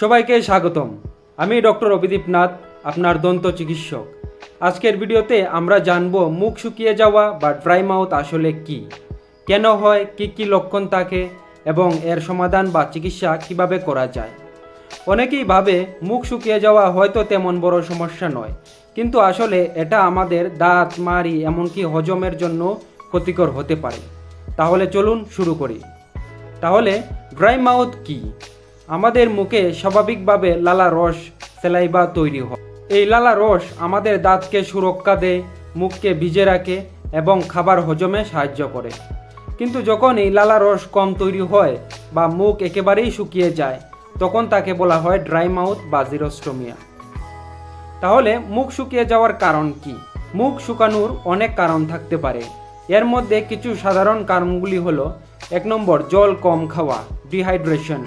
সবাইকে স্বাগতম। আমি ডক্টর অভিদীপ নাথ, আপনার দন্ত চিকিৎসক। আজকের ভিডিওতে আমরা জানব মুখ শুকিয়ে যাওয়া বা ড্রাই মাউথ আসলে কি, কেন হয়, কি কি লক্ষণ থাকে, এবং এর সমাধান বা চিকিৎসা কীভাবে করা যায়। অনেকেই ভাবে মুখ শুকিয়ে যাওয়া হয়তো তেমন বড় সমস্যা নয়, কিন্তু আসলে এটা আমাদের দাঁত, মাড়ি, এমনকি হজমের জন্য ক্ষতিকর হতে পারে। তাহলে চলুন শুরু করি। তাহলে ড্রাই মাউথ কি? আমাদের মুখে স্বাভাবিকভাবে লালা রস সেলাইবা তৈরি হয়। এই লালা রস আমাদের দাঁতকে সুরক্ষা দেয়, মুখকে ভিজে রাখে এবং খাবার হজমে সাহায্য করে। কিন্তু যখন এই লালা রস কম তৈরি হয় বা মুখ একেবারেই শুকিয়ে যায়, তখন তাকে বলা হয় ড্রাই মাউথ বা জিরোস্টোমিয়া। তাহলে মুখ শুকিয়ে যাওয়ার কারণ কি? মুখ শুকানোর অনেক কারণ থাকতে পারে। এর মধ্যে কিছু সাধারণ কারণগুলি হলো, এক নম্বর, জল কম খাওয়া, ডিহাইড্রেশন।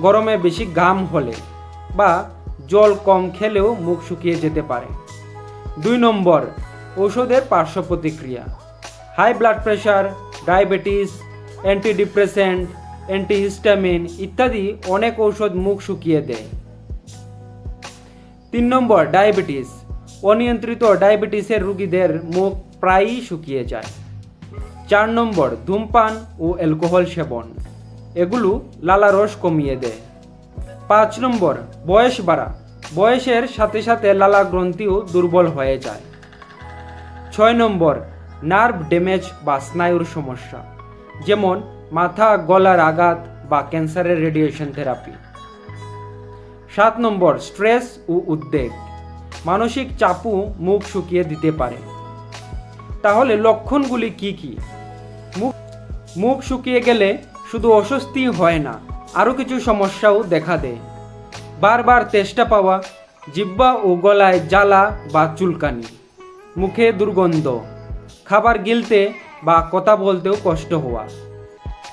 গরমে বেশি ঘাম হলে বা জল কম খেলেও মুখ শুকিয়ে যেতে পারে। দুই নম্বর, ঔষধের পার্শ্ব প্রতিক্রিয়া। High blood pressure diabetes, antidepressant, antihistamine ইত্যাদি অনেক ঔষধ মুখ শুকিয়ে দেয়। তিন নম্বর, ডায়াবেটিস। অনিয়ন্ত্রিত ডায়াবেটিসের রোগীদের মুখ প্রায়ই শুকিয়ে যায়। চার নম্বর, ধূমপান ও অ্যালকোহল সেবন। এগুলো লালা রস কমিয়ে দেয়। পাঁচ নম্বর, বয়স বাড়া। বয়সের সাথে সাথে লালা গ্রন্থিও দুর্বল হয়ে যায়। ছয় নম্বর নার্ভ ড্যামেজ বা স্নায়ুর সমস্যা। যেমন মাথা, গলার আঘাত বা ক্যান্সারের রেডিয়েশন থেরাপি সাত নম্বর স্ট্রেস ও উদ্বেগ। মানসিক চাপও মুখ শুকিয়ে দিতে পারে। তাহলে লক্ষণগুলি কি কি? মুখ মুখ শুকিয়ে গেলে শুধু অস্বস্তি হয় না, আরও কিছু সমস্যাও দেখা দেয়। বারবার তেষ্টা পাওয়া, জিব্বা ও গলায় জ্বালা বা চুলকানি, মুখে দুর্গন্ধ, খাবার গিলতে বা কথা বলতেও কষ্ট হওয়া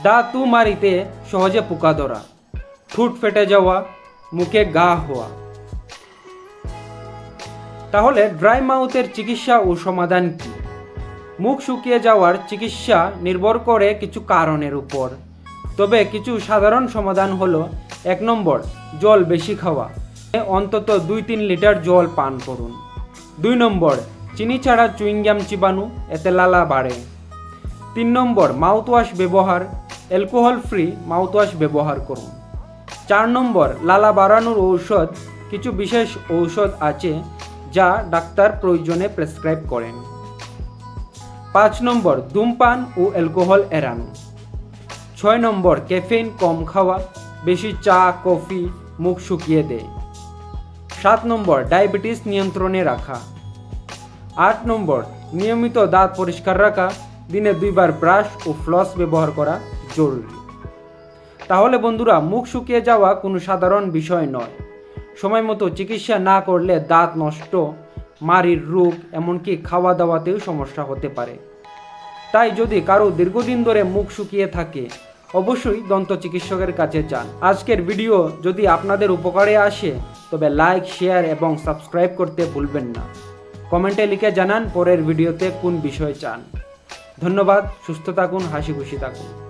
দাঁতু মারিতে সহজে পোকা ধরা, ঠোঁট ফেটে যাওয়া, মুখে গা হওয়া। তাহলে ড্রাই মাউথের চিকিৎসা ও সমাধান কি? মুখ শুকিয়ে যাওয়ার চিকিৎসা নির্ভর করে কিছু কারণের উপর। তবে কিছু সাধারণ সমাধান হলো, এক নম্বর, জল বেশি খাওয়া। অন্তত দুই তিন লিটার জল পান করুন। দুই নম্বর, চিনি ছাড়া চুইংগাম চিবানো, এতে লালা বাড়ে। তিন নম্বর, মাউথওয়াশ ব্যবহার, অ্যালকোহল ফ্রি মাউথওয়াশ ব্যবহার করুন। চার নম্বর, লালা বাড়ানোর ঔষধ, কিছু বিশেষ ঔষধ আছে যা ডাক্তার প্রয়োজনে প্রেসক্রাইব করেন। পাঁচ নম্বর, ধূমপান ও অ্যালকোহল এড়ানো। ছয় নম্বর ক্যাফেইন কম খাওয়া, বেশি চা, কফি, মুখ শুকিয়ে দেয়। সাত নম্বর, ডায়াবেটিস নিয়ন্ত্রণে রাখা। আট নম্বর, নিয়মিত দাঁত পরিষ্কার রাখা, দিনে দুইবার ব্রাশ ও ফ্লস ব্যবহার করা জরুরি। তাহলে বন্ধুরা, মুখ শুকিয়ে যাওয়া কোনো সাধারণ বিষয় নয়। সময় মতো চিকিৎসা না করলে দাঁত নষ্ট মারির রোগ, এমনকি খাওয়া দাওয়াতেও সমস্যা হতে পারে। তাই যদি কারও দীর্ঘদিন ধরে মুখ শুকিয়ে থাকে অবশ্যই দন্ত চিকিৎসকের কাছে যান। আজকের ভিডিও যদি আপনাদের উপকারে আসে, তবে লাইক, শেয়ার এবং সাবস্ক্রাইব করতে ভুলবেন না। কমেন্টে লিখে জানান পরের ভিডিওতে কোন বিষয় চান। ধন্যবাদ, সুস্থ থাকুন, হাসি খুশি থাকুন।